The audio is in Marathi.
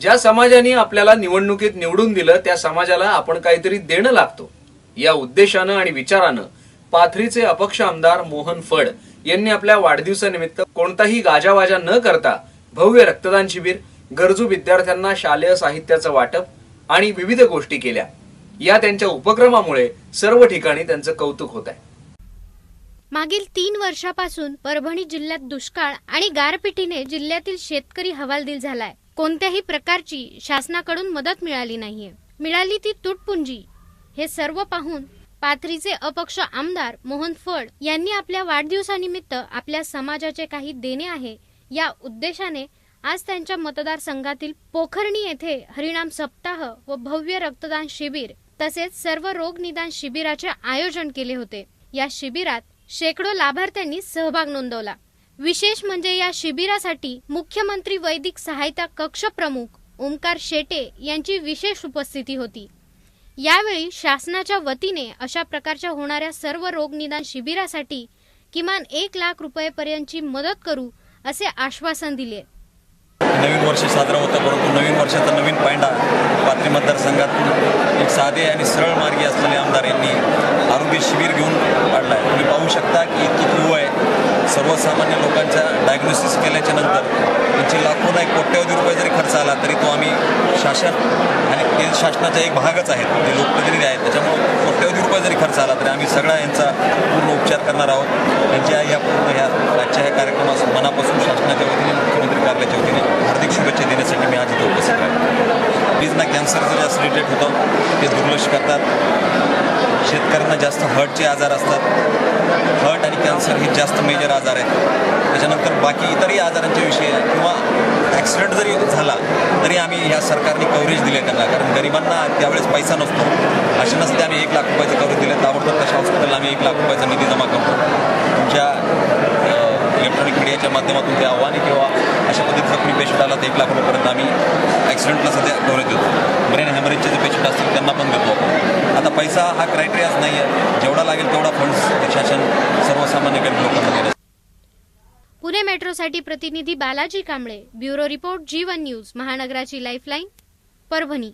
ज्या समाजाने आपल्याला निवडणुकीत निवडून दिलं त्या समाजाला आपण काहीतरी देणं लागतो. या उद्देशानं आणि विचारानं पाथरीचे अपक्ष आमदार मोहन फड यांनी आपल्या वाढदिवसानिमित्त कोणताही गाजावाजा न करता भव्य रक्तदान शिबिर गरजू विद्यार्थ्यांना शालेय साहित्याचं वाटप आणि विविध गोष्टी केल्या. या त्यांच्या उपक्रमामुळे सर्व ठिकाणी त्यांचं कौतुक होत आहे मागील तीन वर्षापासून परभणी जिल्ह्यात दुष्काळ आणि गारपिटीने जिल्ह्यातील शेतकरी हवालदिल झालाय. कोणत्याही प्रकारची शासनाकडून मदत मिळाली नाहीये. मिळाली ती तुटपुंजी. हे सर्व पाहून पाथरीचे अपक्ष आमदार मोहन फड यांनी आपल्या वाढदिवसानिमित्त आपल्या समाजाचे काही देणे आहे या उद्देशाने आज त्यांच्या मतदारसंघातील पोखरणी येथे हरिणाम सप्ताह व भव्य रक्तदान शिबिर तसेच सर्व रोग निदान शिबिराचे आयोजन केले होते. या शिबिरात शेकडो लाभार्थ्यांनी सहभाग नोंदवला. विशेष म्हणजे या शिबिरासाठी मुख्यमंत्री वैदिक सहायता कक्ष प्रमुख ओमकार शेटे यांची विशेष उपस्थिती होती. यावेळी शासनाच्या वतीने अशा प्रकारच्या होणाऱ्या सर्व रोग निदान शिबिरासाठी किमान एक लाख रुपयेपर्यंतची मदत करू असे आश्वासन दिले. नवीन वर्ष साजरा होतं परंतु नवीन वर्षाचा नवीन पायंडा पाथरी मतदारसंघात एक साधे आणि सरळ मार्गी असलेले आमदार यांनी आरोग्य शिबिर घेऊन काढला आहे तुम्ही पाहू शकता की इतकी क्यू आहे. सर्वसामान्य लोकांच्या डायग्नोसिस केल्याच्यानंतर त्यांची लाखो नाही कोट्यवधी रुपये जरी खर्च आला तरी तो आम्ही शासन आणि ते शासनाचा एक भागच आहेत. ते लोकप्रतिनिधी आहेत त्याच्यामुळं कोट्यवधी रुपये जरी खर्च आला तरी आम्ही सगळा यांचा पूर्ण उपचार करणार आहोत. त्यांच्या या पूर्ण ह्या आजच्या ह्या कार्यक्रमास मनापासून शासनाच्या वतीने मुख्यमंत्री कार्यालयाच्या वतीने हार्दिक शुभेच्छा देण्यासाठी मी आज इथे उपस्थित आहे. प्लीज ना कॅन्सरचं असं रिलेटेड होतं ते दुर्लक्ष करतात. शेतकऱ्यांना जास्त हर्टचे आजार असतात. हर्ट आणि कॅन्सर हे जास्त मेजर आजार आहेत. त्याच्यानंतर बाकी इतरही आजारांच्या विषयी किंवा ॲक्सिडेंट जरी झाला तरी आम्ही ह्या सरकारने कव्हरेज दिले त्यांना. कारण गरिबांना त्यावेळेस पैसा नसतो. असे नसते आम्ही एक लाख रुपयाचं कव्हरेज दिले. ताबडतोब तशा हॉस्पिटलला आम्ही एक लाख रुपयाचा निधी जमा करतो. तुमच्या इलेक्ट्रॉनिक मीडियाच्या माध्यमातून ते आव्हाने किंवा अशा पद्धतीचा कुणी पेशंट आला तर एक लाख रुपयापर्यंत आम्ही ॲक्सिडेंटला सध्या कव्हरेज देतो. ब्रेन हॅमरेजचे जे पेशंट असतील त्यांना पण पैसा हा क्रायटेरियाच नाही आहे जेवढा लागेल तेवढा फंड्स शासन सर्वसामान्य गरीब लोकांना देण्यास पुणे मेट्रोसाठी प्रतिनिधी Balaji Kamble bureau report Jeevan news महानगराची lifeline Parbhani.